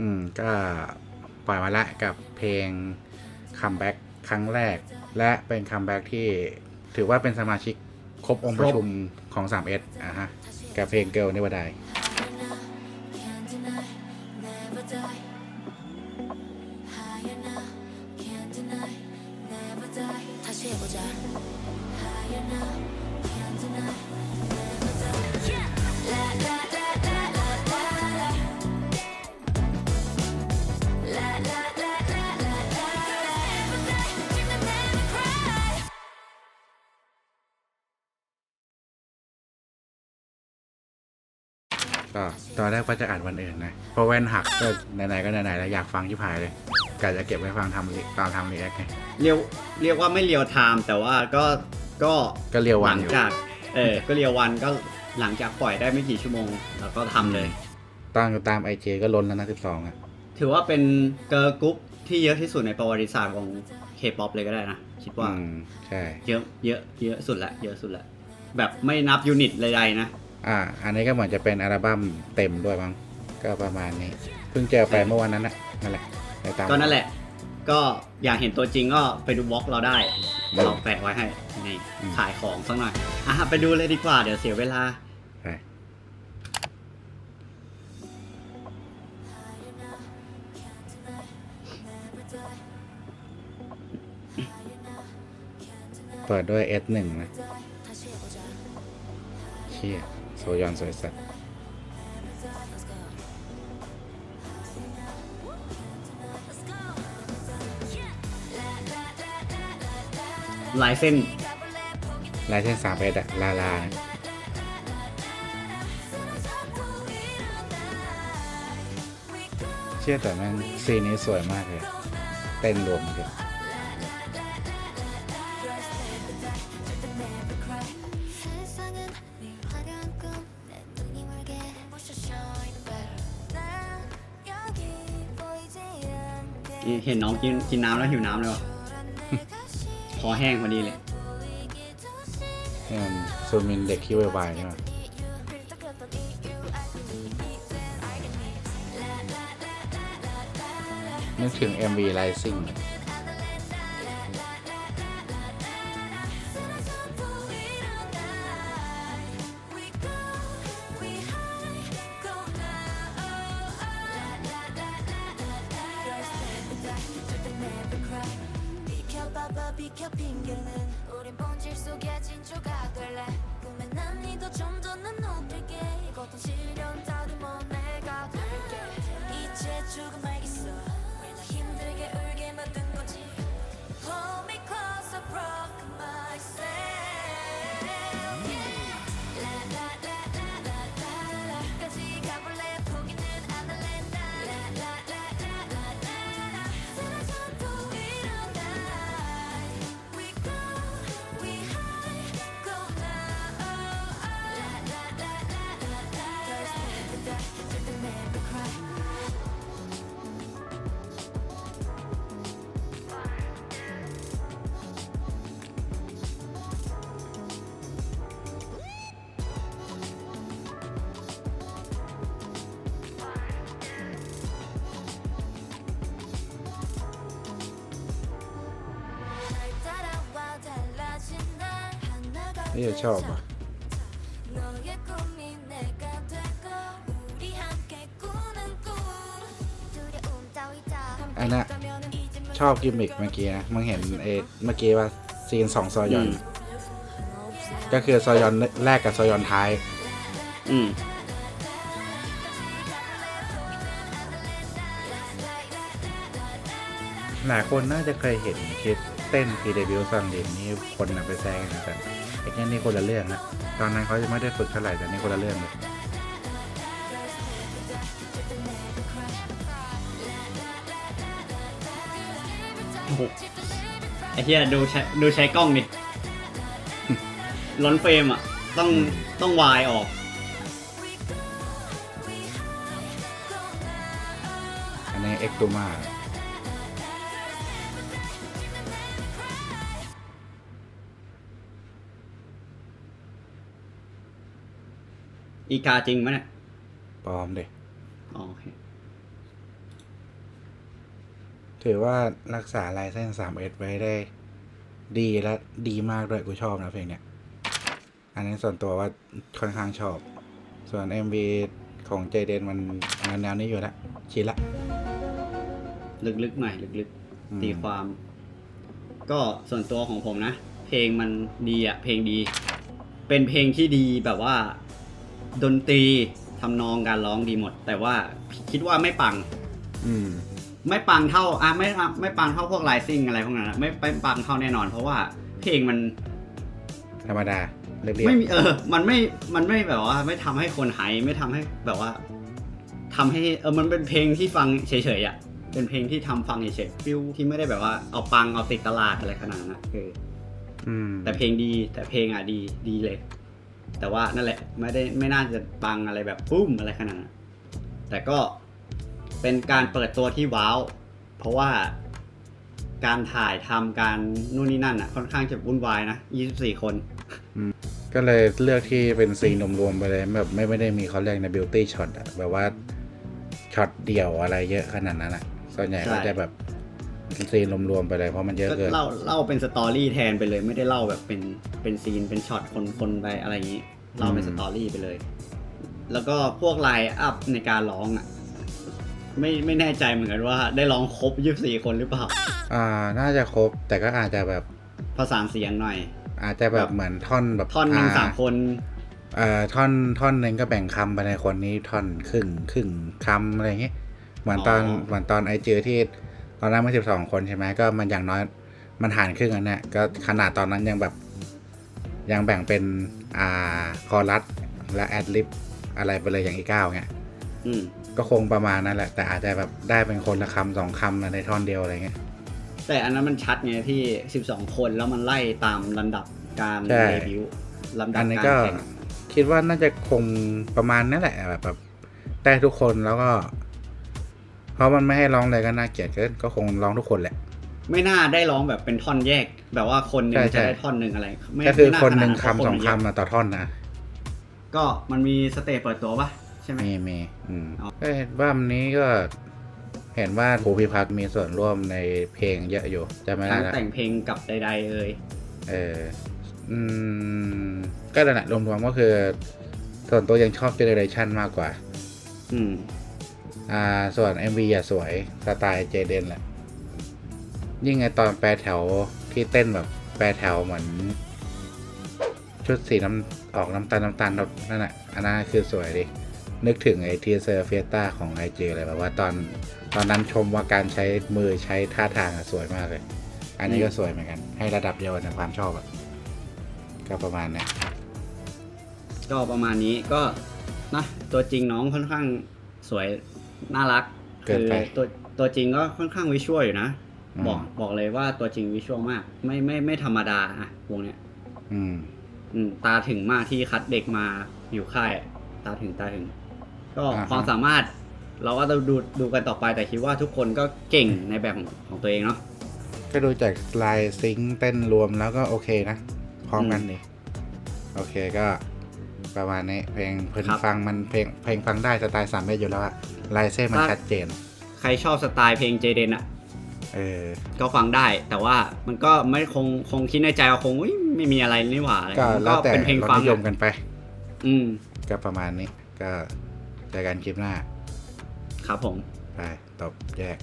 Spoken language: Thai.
อืมก็ปล่อยมาละกับเพลงคัมแบ็กครั้งแรก และเป็นคัมแบ็กที่ถือว่าเป็นสมาชิกครบองค์ประชุมของ 3S อะฮะ กับเพลงเกิลในวันใดาเชื่อใจ ก็ตอนแรกว่าจะอ่านวันอื่นนะเพราะแว่นหักก็ไหนๆก็ไหนๆแล้วอยากฟังที่ผายเลยกะจะเก็บไว้ฟังทำรีตอนทำรีแอคไงเรียกเรียกว่าไม่เรียวไทม์แต่ว่าก็ก็ก็เรียวหวัลันงอยู่ จากเออก็เรียววันก็หลังจากปล่อยได้ไม่กี่ชั่วโมง แล้วก็ทำเลย ตอนตามไอเจก็ล้นแล้วนะ12อะถือว่าเป็นเกิร์ลกรุ๊ปที่เยอะที่สุดในประวัติศาสตร์ของเคป๊อปเลยก็ได้นะ คิดว่า อืมใช่ เยอะเยอะเยอะสุดละเยอะสุดละแบบไม่นับยูนิตใดๆนะ อ่า อันนี้ก็เหมือนจะเป็นอัลบั้มเต็มด้วยมั้ง ก็ประมาณนี้ เพิ่งเจอไปเมื่อวันนั้นนะนั่นแหละไปตามก็นั่นแหละ ก็อยากเห็นตัวจริงก็ไปดูบล็อกเราได้ เราแปะไว้ให้ นี่ขายของสักหน่อย อะไปดูเลยดีกว่า เดี๋ยวเสียเวลาเปิดด้วย S1 นะเชียร์ โซยอนสวยสัตว์ Let's go. Let's go. ลายเส้นลายเส้นสามเอดอะลาลานะเชื่อแต่แม่งซีนนี้สวยมากเลย เต้นรวมกัน เห็นน้องกินกินน้ำแล้วหิวน้ำเลยวะ คอแห้งพอดีเลย แฮมซูมินเด็กคิวไวๆนี่หว่นึกถึง MV Rising อะ 봐봐 비켜 핑계는 우린 본질 속에 진주가 될래. 꿈에 난 니도 좀더난 높일게. 고통 시련 다듬어 내가 될게. 이제 조금 นี่จะชอบอะอันน่ะชอบกิมมิกเมื่อกี้นะมึงเห็นเอเมื่อกี้ว่าซีนสองซอยอน ก็คือซอยอนแรกกับซอยอนท้าย อืมหลายคนน่าจะเคยเห็นคลิปเต้นพีเดบิวซันเดนนี่คนนไปแซงกัน ไอ้เนี่ยนี่คนละเรื่องนะตอนนั้นเขาจะไม่ได้ฝึกเท่าไหร่แต่นี่คนละเรื่องเลยโอ้โหไอ้เหี้ยดูใช้ดูใช้กล้องดิล้นเฟรมอะ ต้องต้องวายออก อันนี้เอ็กตูมา อีกาจริงไหมเนี่ยปลอมเด็อ๋อโอเคถือว่ารักษาลายเส้น 3S ไว้ได้ ดีและดีมากด้วยกูชอบนะเพลงเนี้ย อันนี้ส่วนตัวว่าค่อนข้างชอบ ส่วน MV ของเจเดนมันแนวๆนี้อยู่แล้วชินละ ลึกๆหน่อยลึกอืม ๆตีความ ก็ส่วนตัวของผมนะ เพลงมันดีอะเพลงดี เป็นเพลงที่ดีแบบว่า ดนตรีทำนองการร้องดีหมด แต่ว่าคิดว่าไม่ปัง อืม ไม่ปังเท่าอะไม่ไม่ปังเท่าพวกไลซิ่งอะไรพวกนั้นอะไม่ไม่ปังเท่าแน่นอน เพราะว่าเพลงมันธรรมดาเรียบไม่มีเออ มันไม่มันไม่แบบว่า ไม่ทำให้คนหายไม่ทำให้แบบว่าทำให้เออมันเป็นเพลงที่ฟังเฉยๆอะเป็นเพลงที่ทำฟังเฉยๆฟิลที่ไม่ได้แบบว่าเอาปังเอาติดตลาดอะไรขนาดนั้นอะเออๆอืม แต่เพลงดีแต่เพลงอะดีดีเลย แต่ว่านั่นแหละไม่ได้ไม่น่าจะปังอะไรแบบปุ้มอะไรขนาดนั้นแต่ก็เป็นการเปิดตัวที่ว้าว เพราะว่าการถ่ายทำการนู่นนี่นั่นอะ ค่อนข้างจะวุ่นวายนะ 24 คน ก็เลยเลือกที่เป็นซีนรวมๆไปเลยแบบไม่ไม่ได้มีเขาเรียกในบิวตี้ช็อตอะแบบว่าช็อตเดี่ยวอะไรเยอะขนาดนั้นอะส่วนใหญ่ใช่ก็จะแบบ เป็นซีนรวมๆไปเลยเพราะมันเยอะก็เกินเล่าเล่าเป็นสตอรี่แทนไปเลยไม่ได้เล่าแบบเป็นเป็นซีนเป็นช็อตคนคนไปอะไรอย่างนี้เล่าเป็นอืมสตอรี่ไปเลย แล้วก็พวกไลน์อัพในการร้องอะไม่ไม่แน่ใจเหมือนกันว่าได้ร้องครบ24คนหรือเปล่า อ่า น่าจะครบ แต่ก็อาจจะแบบ ประสานเสียงหน่อย อาจจะแบบเหมือนท่อนแบบท่อนหนึ่งาสามคนเอ่อท่อนท่อนหนึ่งก็แบ่งคำไปในคนนี้ท่อนครึ่งครึ่งคำอะไรอย่างเงี้ยเหมือนตอนอ๋อเหมือนตอนไอเจอที่ ตอนนั้นมันสิบสองคนใช่ไหมก็มันอย่างน้อยมันหารครึ่งอันเนี้ยก็ขนาดตอนนั้นยังแบบยังแบ่งเป็นอ่าคอรัสและแอดลิปอะไรไปเลยอย่างอีกเก้าเงี้ยอืมก็คงประมาณนั้นแหละ แต่อาจจะแบบได้เป็นคนละคำสองคำในท่อนเดียวอะไรเงี้ยแต่อันนั้นมันชัดไงที่12คนแล้วมันไล่ตามลำดับการใช่เดบิวต์ลำดัอับนนี้การก็แข่งคิดว่าน่าจะคงประมาณนั่นแหละแบบแบบได้ทุกคนแล้วก็เพ ราะมันไม่ให้ร้องเลยก็น่าเกลียดก็ก็คงร้องทุกคนแหละ ไม่น่าได้ร้องแบบเป็นท่อนแยก แบบว่าคนหนึ่งใช่ใช่จะได้ท่อนหนึ่งอะไร ไม่ก็คือไม่าคนหนึ่งขาดเพราะคำสองมันเยะคำมาต่อท่อนนะ ก็มันมีสเตจเปิดตัวปะใช่ไหมมีมีอืมอ๋อก็เห็นว่าวันนี้ก็เห็นว่าภูพิพัฒน์มีส่วนร่วมในเพลงเยอะอยู่จะไม่ได้ทั้งละแต่งเพลงกับใด ๆเอ่ยเอออืมก็นั่นแหละรวมๆก็คือ ส่วนตัวยังชอบเจเนอเรชันมากกว่า อืม อ่าส่วน MV อะสวยสไตล์เจเดนแหละ ยิ่งไอตอนแปรแถวที่เต้นแบบแปรแถวเหมือน ชุดสีน้ำออกน้ำตาลน้ำตาลนั่นแหละอันนั้นคือสวยดิ นึกถึงไอทีเซอร์เฟียต้าของไอจีเลยแบบว่าตอนตอนนั้นชมว่าการใช้มือใช้ท่าทางอะสวยมากเลย อันนี้ก็สวยเหมือนกัน ให้ระดับเดียวกันในความชอบอะก็ประมาณเนี้ยก็ประมาณนี้ก็นะตัวจริงน้องค่อนข้างสวย น่ารักเกินคือไป ตัวตัวจริงก็ค่อนข้างวิชวลอยู่นะอืมบอกบอกเลยว่าตัวจริงวิชวลมาก ไม่ไม่ไม่ธรรมดาอะวงเนี้ยอืม อืมตาถึงมากที่คัดเด็กมาอยู่ค่ายอะตาถึงตาถึง ก็อ่าฮะ ความสามารถ เราก็ต้องดูดูกันต่อไปแต่คิดว่าทุกคนก็เก่งในแบบของของตัวเองเนาะ ก็ดูจากลายซิงค์เต้นรวมแล้วก็โอเคนะ พร้อมกันอืมดิโอเคก็ประมาณนี้เพลงเพลงครับ ฟังมันเพลงเพลงฟังได้สไตล์สามเมตรอยู่แล้วอะ ลายเส้นมันถ้าชัดเจน ใครชอบสไตล์เพลงเจเดนอะเออ ก็ฟังได้ แต่ว่ามันก็ไม่คงคงคิดในใจว่าคงอุ๊ยไม่มีอะไรนี่หว่าอะไรก็มันแล้วแต่เป็นเพลงรสฟังนิยมอะกันไป อืม ก็ประมาณนี้ ก็เจอกันคลิปหน้า ครับผม ไปตบแยก